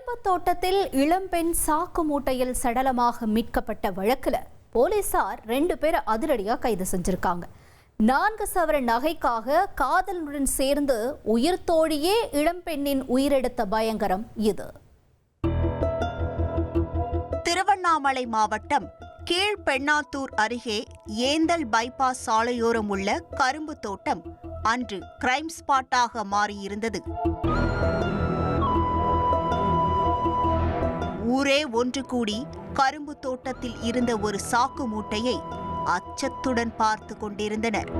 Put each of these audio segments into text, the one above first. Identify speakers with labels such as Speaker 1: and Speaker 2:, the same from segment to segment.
Speaker 1: கரும்பு தோட்டத்தில் இளம்பெண் சாக்கு மூட்டையில் சடலமாக மீட்கப்பட்ட வழக்கில் போலீசார் ரெண்டு பேரை அதிரடியாக கைது செஞ்சிருக்காங்க. நான்கு சவர நகைக்காக காதலனுடன் சேர்ந்து உயிர் தோழியே இளம்பெண்ணின் உயிரெடுத்த பயங்கரம் இது.
Speaker 2: திருவண்ணாமலை மாவட்டம் கீழ்பெண்ணாத்தூர் அருகே ஏந்தல் பைபாஸ் சாலையோரம் உள்ள கரும்பு தோட்டம் அன்று கிரைம் ஸ்பாட்டாக மாறியிருந்தது. ஊரே ஒன்று கூடி கரும்பு தோட்டத்தில் இருந்த ஒரு சாக்கு மூட்டையை அச்சத்துடன் பார்த்து கொண்டிருந்தனர்.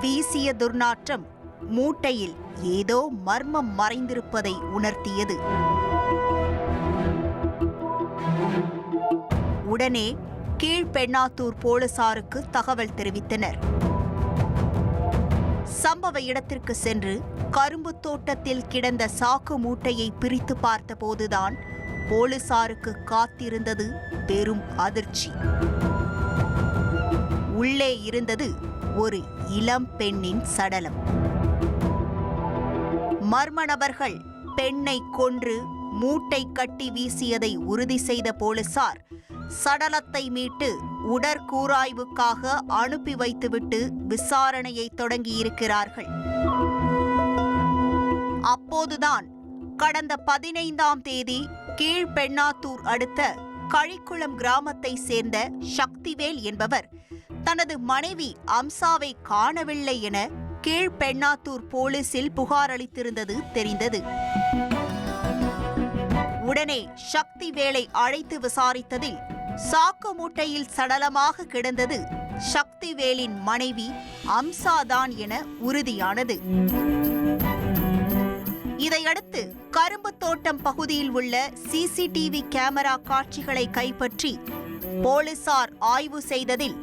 Speaker 2: வீசிய துர்நாற்றம் மூட்டையில் ஏதோ மர்மம் மறைந்திருப்பதை உணர்த்தியது. உடனே கீழ்பெண்ணாத்தூர் போலீசாருக்கு தகவல் தெரிவித்தனர். சம்பவ இடத்திற்கு சென்று கரும்பு தோட்டத்தில் கிடந்த சாக்கு மூட்டையை பிரித்து பார்த்தபோதுதான் போலீசாருக்கு காத்திருந்தது பெரும் அதிர்ச்சி. உள்ளே இருந்தது ஒரு இளம் பெண்ணின் சடலம். மர்ம நபர்கள் பெண்ணை கொன்று மூட்டை கட்டி வீசியதை உறுதி செய்த போலீசார் சடலத்தை மீட்டு உடற்கூராய்வுக்காக அனுப்பி வைத்துவிட்டு விசாரணையை தொடங்கியிருக்கிறார்கள். அப்போதுதான் கடந்த பதினைந்தாம் தேதி கீழ்பெண்ணாத்தூர் அடுத்த கழிக்குளம் கிராமத்தை சேர்ந்த சக்திவேல் என்பவர் தனது மனைவி அம்சாவை காணவில்லை என கீழ்பெண்ணாத்தூர் போலீசில் புகார் அளித்திருந்தது தெரிந்தது. உடனே சக்திவேலை அழைத்து விசாரித்ததில் சாக்கு மூட்டையில் சடலமாக கிடந்தது சக்திவேலின் மனைவி அம்சாதான் என உறுதியானது. இதையடுத்து கரும்பு தோட்டம் பகுதியில் உள்ள சிசிடிவி கேமரா காட்சிகளை கைப்பற்றி போலீசார் ஆய்வு செய்ததில்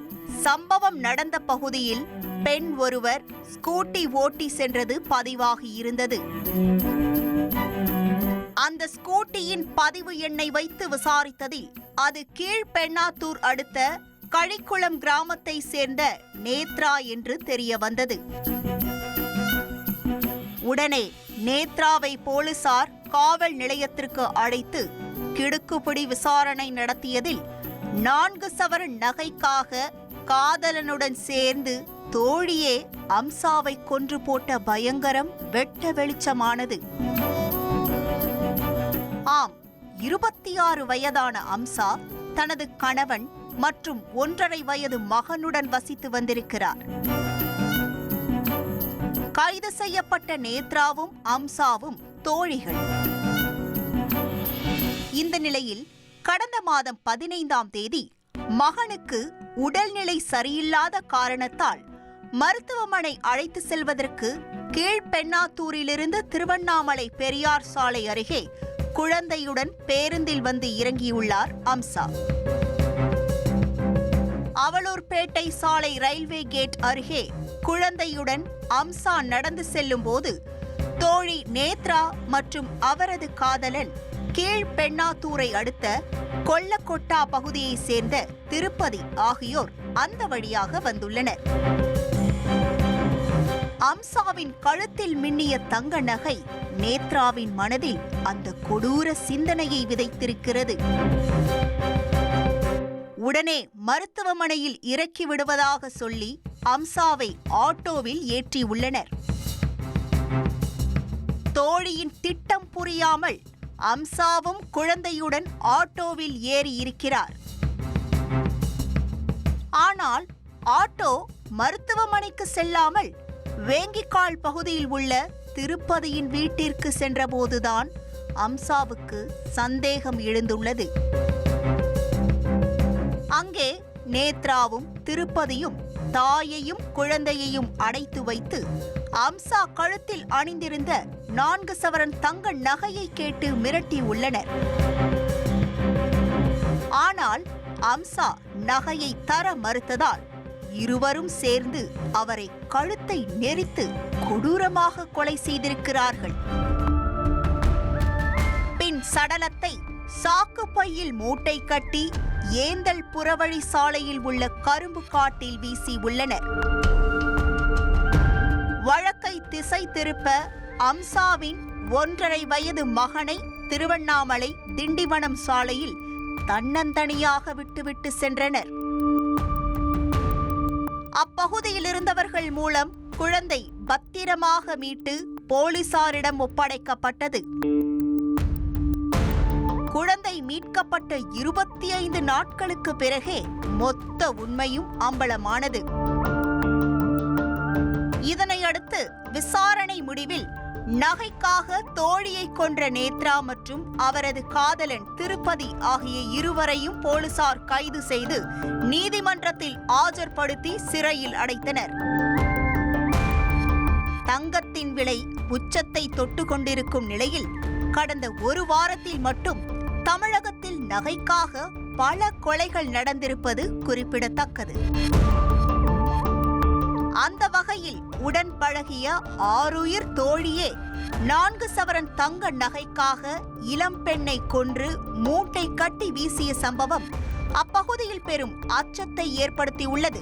Speaker 2: சம்பவம் நடந்த பகுதியில் பெண் ஒருவர் ஸ்கூட்டி ஓட்டி சென்றது பதிவாகியிருந்தது அந்த ஸ்கூட்டியின் பதிவு எண்ணை வைத்து விசாரித்ததில் அது கீழ்பெண்ணாத்தூர் அடுத்த கழிக்குளம் கிராமத்தை சேர்ந்த நேத்ரா என்று தெரிய வந்தது உடனே நேத்ராவை போலீசார் காவல் நிலையத்திற்கு அழைத்து கிடுக்குப்பிடி விசாரணை நடத்தியதில் நான்கு சவரன் நகைக்காக காதலனுடன் சேர்ந்து தோழியே அம்சாவை கொன்று போட்ட பயங்கரம் வெட்ட வெளிச்சமானது. ஆம் இருபத்தி ஆறு வயதான அம்சா தனது கணவன் மற்றும் ஒன்றரை வயது மகனுடன் வசித்து வந்திருக்கிறார். கைது செய்யப்பட்ட நேத்ராவும் அம்சாவும் தோழிகள். இந்த நிலையில் கடந்த மாதம் பதினைந்தாம் தேதி மகனுக்கு உடல்நிலை சரியில்லாத காரணத்தால் மருத்துவமனை அழைத்து செல்வதற்கு கீழ்பெண்ணாத்தூரிலிருந்து திருவண்ணாமலை பெரியார் சாலை அருகே குழந்தையுடன் பேருந்தில் வந்து இறங்கியுள்ளார் அம்சா. அவலூர்பேட்டை சாலை ரயில்வே கேட் அருகே குழந்தையுடன் அம்சா நடந்து செல்லும் போது தோழி நேத்ரா மற்றும் அவரது காதலன் கீழ்பெண்ணாத்தூரை அடுத்த கொல்லக்கொட்டா பகுதியைச் சேர்ந்த திருப்பதி ஆகியோர் அந்த வழியாக வந்துள்ளனர். அம்சாவின் கழுத்தில் மின்னிய தங்க நகை நேத்ராவின் மனதில் அந்த கொடூர சிந்தனையை விதைத்திருக்கிறது. உடனே மருத்துவமனையில் இறக்கி விடுவதாக சொல்லி அம்சாவை ஆட்டோவில் ஏற்றியுள்ளனர் தோழியின் திட்டம் புரியாமல் அம்சாவும் குழந்தையுடன் ஆட்டோவில் ஏறி இருக்கிறார். ஆனால் ஆட்டோ மருத்துவமனைக்கு செல்லாமல் வேங்கிக்கால் பகுதியில் உள்ள திருப்பதியின் வீட்டிற்கு சென்றபோதுதான் அம்சாவுக்கு சந்தேகம் எழுந்துள்ளது. அங்கே நேத்ராவும் திருப்பதியும் தாயையும் குழந்தையையும் அடைத்து வைத்து அம்சா கழுத்தில் அணிந்திருந்த நான்கு சவரன் தங்க நகையை கேட்டு மிரட்டி உள்ளனர். ஆனால் அம்சா நகையை தர மறுத்ததால் இருவரும் சேர்ந்து அவரை கழுத்தை நெரித்து கொடூரமாக கொலை செய்திருக்கிறார்கள். பின் சடலத்தை சாக்கு பையில் மூட்டை கட்டி ஏந்தல் புறவழி சாலையில் உள்ள கரும்பு காட்டில் வீசி உள்ளனர். வழக்கை திசை திருப்ப அம்சாவின் ஒன்றரை வயது மகனை திருவண்ணாமலை திண்டிவனம் சாலையில் தன்னந்தனியாக விட்டுவிட்டு சென்றனர். அப்பகுதியில் இருந்தவர்கள் மூலம் குழந்தை பத்திரமாக மீட்டு போலீசாரிடம் ஒப்படைக்கப்பட்டது. குழந்தை மீட்கப்பட்ட இருபத்தி ஐந்து நாட்களுக்கு பிறகே மொத்த உண்மையும் அம்பலமானது. இதனையடுத்து விசாரணை முடிவில் நகைக்காக தோழியை கொன்ற நேத்ரா மற்றும் அவரது காதலன் திருப்பதி ஆகிய இருவரையும் போலீசார் கைது செய்து நீதிமன்றத்தில் ஆஜர்படுத்தி சிறையில் அடைத்தனர். தங்கத்தின் விலை உச்சத்தை தொட்டு கொண்டிருக்கும் நிலையில் கடந்த ஒரு வாரத்தில் மட்டும் தமிழகத்தில் நகைக்காக பல கொலைகள் நடந்திருப்பது குறிப்பிடத்தக்கது. அந்த வகையில் உடன் பழகிய ஆருயிர் தோழியே நான்கு சவரன் தங்க நகைக்காக இளம் பெண்ணை கொன்று மூட்டை கட்டி வீசிய சம்பவம் அப்பகுதியில் பெரும் அச்சத்தை ஏற்படுத்தியுள்ளது.